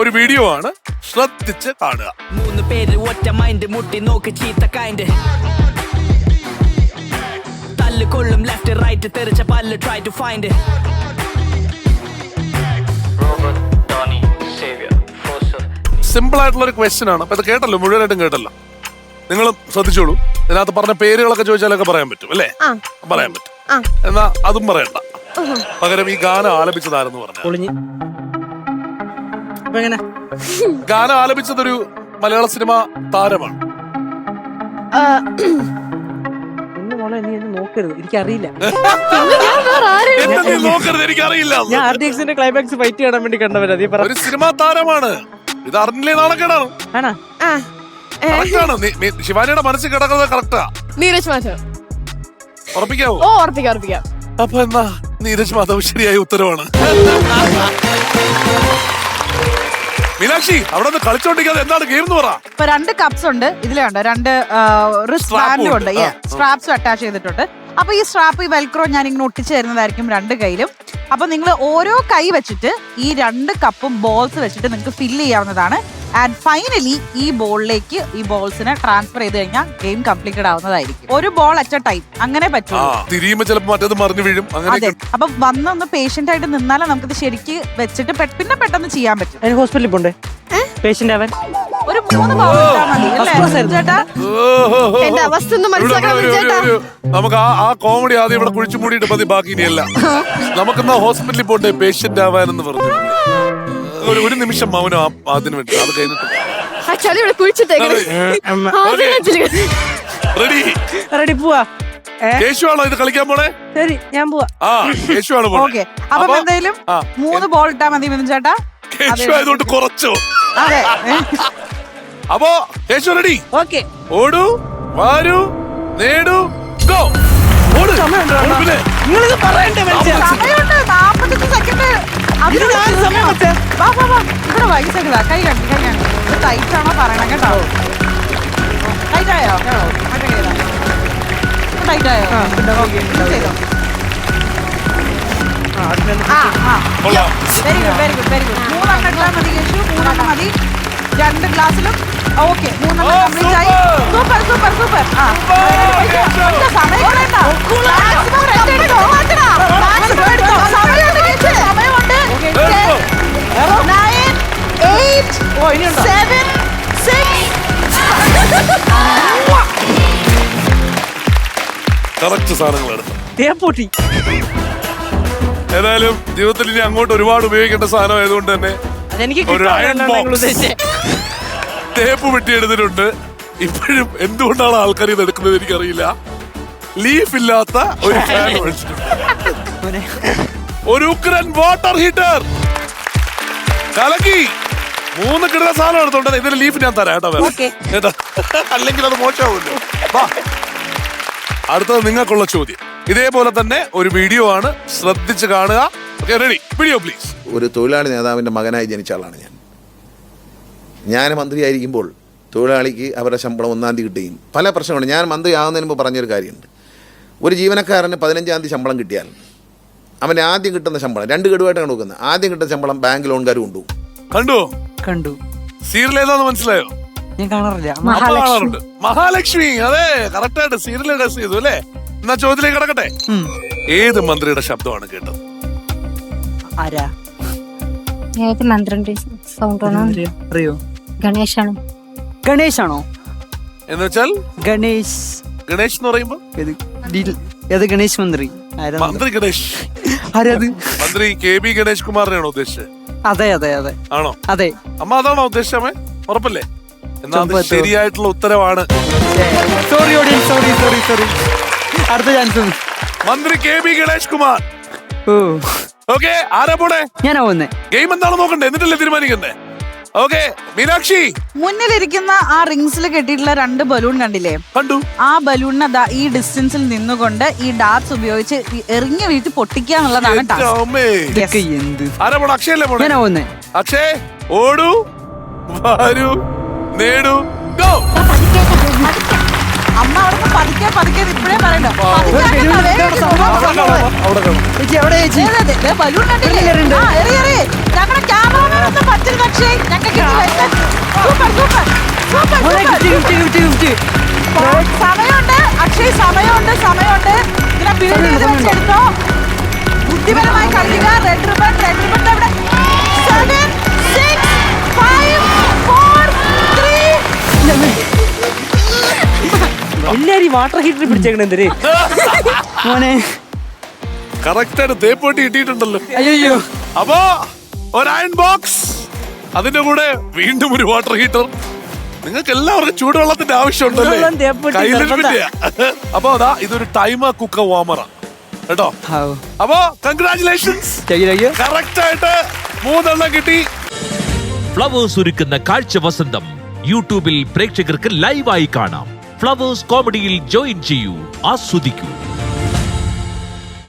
ഒരു വീഡിയോ ആണ്. ശ്രദ്ധിച്ച് കാണുക. മൂന്ന് പേര് ഒറ്റ മൈൻഡ് മുട്ടി നോക്ക് ചീത്ത കൈൻഡ് തല്ല് കൊള്ളും ലെഫ്റ്റ് റൈറ്റ് തെറിച്ച പല്ല് ട്രൈ ടു ഫൈൻഡ് സിമ്പിൾ ആയിട്ടുള്ള ഒരു ക്വസ്റ്റ്യൻ ആണ്. അപ്പൊ ഇത് കേട്ടല്ലോ മുഴുവനായിട്ടും കേട്ടല്ലോ. നിങ്ങളും ശ്രദ്ധിച്ചോളൂ. ഇതിനകത്ത് പറഞ്ഞ പേരുകളൊക്കെ ചോദിച്ചാലൊക്കെ പറയാൻ പറ്റും അല്ലേ? ആ. പറയാൻ പറ്റും. ആ. എന്നാ അതും പറയണ്ട. പകരം ഈ ഗാനം ആലപിച്ചതാരെന്ന് പറഞ്ഞു അപ്പൊ എങ്ങനെ? ഗാനം ആലപിച്ചതൊരു മലയാള സിനിമ താരമാണ്. ആ, ഒന്ന് മോളെ നീ എന്നെ നോക്കരുത്. എനിക്കറിയില്ല. നീ നോക്കരുത്. എനിക്കറിയില്ല. ഞാൻ ആർ ഡി എക്സിന്റെ ക്ലൈമാക്സ് ഫൈറ്റ് കാണാൻ വേണ്ടി കണ്ടവരാ. നീ പറ. ഒരു സിനിമാ താരമാണ്. ഇത് അറിഞ്ഞില്ലേ? നാണക്കേടാണ്. ആണാ? ആ, ഏ, കറക്റ്റാണ്. ശിവാനിയുടെ മനസ്സിൽ കിടക്കുന്നത് കറക്റ്റാ. നീരജ് മാധവ്. ഉറപ്പിക്കാവോ? ഓ ഉറപ്പിക്കാം ഉറപ്പിക്കാം. അപ്പൊ എന്നാ നീരജ് മാധവ് ശരിയായ ഉത്തരവാണ്. മീനാക്ഷി അവിടെ നിന്ന് കളിച്ചോണ്ടിരിക്കാതെ എന്താണ്? ഗെയിം എന്ന് പറ. ഇപ്പൊ രണ്ട് കപ്സ് ഉണ്ട്. ഇതിലുണ്ട് രണ്ട് റിസ്റ്റ് ബാൻഡും ഉണ്ട്. സ്ട്രാപ്സ് അറ്റാച്ച് ചെയ്തിട്ടുണ്ട്. അപ്പൊ ഈ സ്ട്രാപ്പ് ഈ വെൽക്രോ ഞാൻ ഇങ്ങനെ ഒട്ടിച്ചു തരുന്നതായിരിക്കും രണ്ട് കയ്യിലും. അപ്പൊ നിങ്ങൾ ഓരോ കൈ വെച്ചിട്ട് ഈ രണ്ട് കപ്പും ബോൾസ് വെച്ചിട്ട് നിങ്ങൾക്ക് ഫില്ല് ചെയ്യാവുന്നതാണ്. ആൻഡ് ഫൈനലി ഈ ബോളിലേക്ക് ഈ ബോൾസിനെ ട്രാൻസ്ഫർ ചെയ്ത് കഴിഞ്ഞാൽ ഗെയിം കംപ്ലീറ്റഡ് ആവുന്നതായിരിക്കും. ഒരു ബോൾ അറ്റ് എ ടൈം അങ്ങനെ പറ്റും തിരിയുമ്പോ ചിലപ്പോ മറ്റേത് മറിഞ്ഞു വീഴും. അതെ. അപ്പൊ വന്നൊന്ന് പേഷ്യന്റ് ആയിട്ട് നിന്നാലേ നമുക്കിത് ശരിക്ക് വെച്ചിട്ട് പെ- പിന്നെ പെട്ടെന്ന് ചെയ്യാൻ പറ്റും. അതിന് ഹോസ്പിറ്റലിൽ പോണ്ടേ? പേഷ്യന്റ് ആവാൻ? ഒരു മൂന്ന് ബോൾ ഇട്ടാൽ മതി അല്ലേ? Of course ആയിരുന്നു. ചേട്ടാ എന്റെ അവസ്ഥ ഒന്ന് മനസ്സിലാക്കാൻ ചേട്ടാ. നമുക്ക് ആ ആ കോമഡി ആദ്യം ഇവിടെ കുഴിച്ചു മൂടിയിട്ട് മതി ബാക്കി ഇനിയല്ല. നമുക്കെന്നാ ഹോസ്പിറ്റലിൽ പോട്ടെ പേഷ്യന്റ് ആവാനെന്ന് പറഞ്ഞു. ഒരു ഒരു നിമിഷം മൗനം ആ- അതിന് വേണ്ടി. അത് കഴിഞ്ഞിട്ട്. ആ ചളി ഇവിടെ കുഴിച്ചിട്ടേക്കണേ റെഡി. റെഡി പോവാ. ഏ? ഇത് കളിക്കാൻ പോണേ? ശരി ഞാൻ പോവാ. ആ പോണേ. ഓക്കെ. അപ്പൊ അപ്പൊ- എന്തായാലും ആ. മൂന്ന് ബോൾ ഇട്ടാ മതി മിഥുൻ ചേട്ടാ. കേശു ആയതുകൊണ്ട് കുറച്ചോ. അതെ. ഏ? അപ്പോ കേശു റെഡി. ഓക്കെ. ഓടൂ വാരൂ നേടൂ ഗോ. ഓട്. ഓട് പിന്നെ. നിങ്ങളിത് പറയണ്ടേ മനുഷ്യ സമയമുണ്ട്. സെക്കൻഡ് ഇത് ഞാൻ സമയം വെച്ചേ. വാ വാ വാ. ഇവിടെ വൈകി സെക്കൻഡ് കൈ കണ്ടു കൈ കണ്ടു. ടൈറ്റ് ആണോ പറയണം കേട്ടോ? ടൈറ്റ് ആയോ? മറ്റേ കൈയിലാ. ചെയ്തോ. Very good very good very good മൂന്നെണ്ണം ഇട്ടാൽ മതി കേശു മൂന്നെണ്ണം മതി. രണ്ട് ഗ്ലാസ്സിലും ഓക്കെ മൂന്നെണ്ണം കംപ്ലീറ്റ് ആയി. Super super super seven, six. Correct സാധനങ്ങൾ എടുത്തു. തേപ്പൊട്ടി ഏതായാലും ജീവിതത്തിൽ ഇനി അങ്ങോട്ട് ഒരുപാട് ഉപയോഗിക്കേണ്ട സാധനം ആയതുകൊണ്ട് തന്നെ അതെനിക്ക് ഒരു തേപ്പ് വെട്ടി എടുത്തിട്ടുണ്ട് ഇപ്പോഴും എന്തുകൊണ്ടാണ് ആൾക്കാർ ഇത് എടുക്കുന്നത് എനിക്കറിയില്ല. ലീഫ് ഇല്ലാത്ത ഒരു ഫാൻ ഒരു ഉക്രൻ വാട്ടർ ഹീറ്റർ കലക്കി. മൂന്ന് കിടന്ന സാധനം എടുത്തോണ്ട് ഇതിന് ലീഫ് ഞാൻ തരാം കേട്ടോ വേറെ. കേട്ടോ? അല്ലെങ്കിൽ അത് മോശമാവുമല്ലോ വാ. അടുത്തത് നിങ്ങൾക്കുള്ള ചോദ്യം. ഇതേപോലെ തന്നെ ഒരു വീഡിയോ ആണ്. ശ്രദ്ധിച്ച് കാണുക. ഓക്കെ റെഡി വീഡിയോ പ്ലീസ് ഒരു തൊഴിലാളി നേതാവിന്റെ മകനായി ജനിച്ച ആളാണ് ഞാൻ. ഞാൻ മന്ത്രിയായിരിക്കുമ്പോൾ തൊഴിലാളിക്ക് അവരുടെ ശമ്പളം ഒന്നാം തീയതി കിട്ടുകയും പല പ്രശ്നങ്ങളും ഞാൻ മന്ത്രി ആകുന്നതിന് മുമ്പ് പറഞ്ഞൊരു കാര്യമുണ്ട്. ഒരു ജീവനക്കാരന് പതിനഞ്ചാം തീയതി ശമ്പളം കിട്ടിയാൽ അവൻ ആദ്യം കിട്ടുന്ന ശമ്പളം രണ്ട് ഗഡുവായിട്ടാണ് കൊടുക്കുന്നത്. ആദ്യം കിട്ടുന്ന ശമ്പളം ബാങ്ക് ലോൺകാർ കൊണ്ടുപോകും. കണ്ടു? കണ്ടു. സീരിയൽ ഏതാന്ന് മനസ്സിലായോ? ഞാൻ കാണാറില്ല. അപ്പൊ കാണാറുണ്ട്. മഹാലക്ഷ്മി അതെ കറക്റ്റ് ആയിട്ട് സീരിയൽ ഡ്രസ് ചെയ്തു അല്ലേ? എന്നാ ചോദ്യത്തിലേക്ക് കിടക്കട്ടെ. ഉം. ഏത് മന്ത്രിയുടെ ശബ്ദമാണ് കേട്ടത്? ആരാ? ഏത് മന്ത്രിന്റെ സൗണ്ട് ആണോ അറിയോ? അറിയോ ഗണേശാണ്? ഗണേഷ് ആണോ എന്ന് വെച്ചാൽ? ഗണേഷ് ഗണേഷ് എന്ന് പറയുമ്പോ? ഏത് ഡിൽ- ഏത് ഗണേഷ് മന്ത്രി? ആരാ മന്ത്രി? മന്ത്രി ഗണേഷ് ആരത് മന്ത്രി കെ ബി ഗണേഷ് കുമാറിനെയാണോ ഉദ്ദേശിച്ചത്. അതെ അതെ അതെ. ആണോ? അതെ. അമ്മ അതാണോ ഉദ്ദേശിച്ചമ്മേ ഉറപ്പല്ലേ? എന്നാ അത് ചുമ്പത്തോ. ശരിയായിട്ടുള്ള ഉത്തരവാണ്. Sorry audience sorry sorry sorry അടുത്ത ചാൻസ് മന്ത്രി കെ ബി ഗണേഷ് കുമാർ. ഓ. ഓക്കെ ആരാ പോണേ? ഞാനാ പോന്നെ. ഗെയിം എന്താണെന്ന് നോക്കണ്ടേ? എന്നിട്ടല്ലേ തീരുമാനിക്കണ്ടേ ഓക്കെ മീനാക്ഷി. മുന്നിലിരിക്കുന്ന ആ റിങ്സിൽ കെട്ടിയിട്ടുള്ള രണ്ട് ബലൂൺ കണ്ടില്ലേ? കണ്ടു. ആ ബലൂണിനെ ദാ ഈ ഡിസ്റ്റൻസിൽ നിന്നുകൊണ്ട് ഈ ഡാർട്സ് ഉപയോഗിച്ച് ഈ എറിഞ്ഞു വീഴ്ത്തി പൊട്ടിക്കുക എന്നുള്ളതാണ് എന്റെ ടാസ്ക്. അമ്മേ. ഇതൊക്കെ എന്ത്? ആരാ പോണേ? അക്ഷയല്ലേ പോണേ? ഞാനാ വന്നേ അക്ഷയ് ഓടൂ വരൂ നേടൂ ഗോ. അമ്മ അവിടെ പതുക്കെ പതുക്കെ ഇപ്പഴേ പറയണ്ടോ. പതുക്കെ ആക്കണ്ട, വേഗം കൊണ്ടുപോ. അവിടെ ചേച്ചി എവിടെ ചേച്ചി. ദേ, ദേ, ദേ, ബലൂൺ കണ്ടില്ലേ? ആ, എറി, എറി. സമയമുണ്ട്. അക്ഷയ് സമയമുണ്ട് സമയമുണ്ട്. ഇതിനെ ബിൽഡ് ചെയ്ത് വെച്ചെടുത്തോ. ബുദ്ധിപരമായി കളിക്കുക. റെഡ് റിബൺ റെഡ് റിബൺ അവിടെ. Seven six five four three എല്ലാരും വാട്ടർ ഹീറ്റർ പിടിച്ചേക്കണ മോനെ. തേപ്പോട്ടി അയ്യോ. അപ്പോ ഒരു അയൺ ബോക്സ് അതിന്റെ കൂടെ വീണ്ടും ഒരു വാട്ടർ ഹീറ്റർ നിങ്ങൾക്ക് എല്ലാവർക്കും ചൂടുവെള്ളത്തിന്റെ ആവശ്യമുണ്ടല്ലേ? ചൂടുവെള്ളം കയ്യിലിരിപ്പില്ല അപ്പൊ അതാ ഇതൊരു ടൈമർ കുക്കർ വാമറ. കേട്ടോ? ഹാവ് അപ്പോ കൺഗ്രാചുലേഷൻസ് കറക്റ്റ് ആയിട്ട് മൂന്നെണ്ണം കിട്ടി. ഫ്ലവേഴ്സ് ഒരുക്കുന്ന കാഴ്ച വസന്തം. യൂട്യൂബിൽ പ്രേക്ഷകർക്ക് ലൈവായി കാണാം. ഫ്ലവേഴ്സ് കോമഡിയിൽ ജോയിൻ ചെയ്യൂ. ആസ്വദിക്കൂ.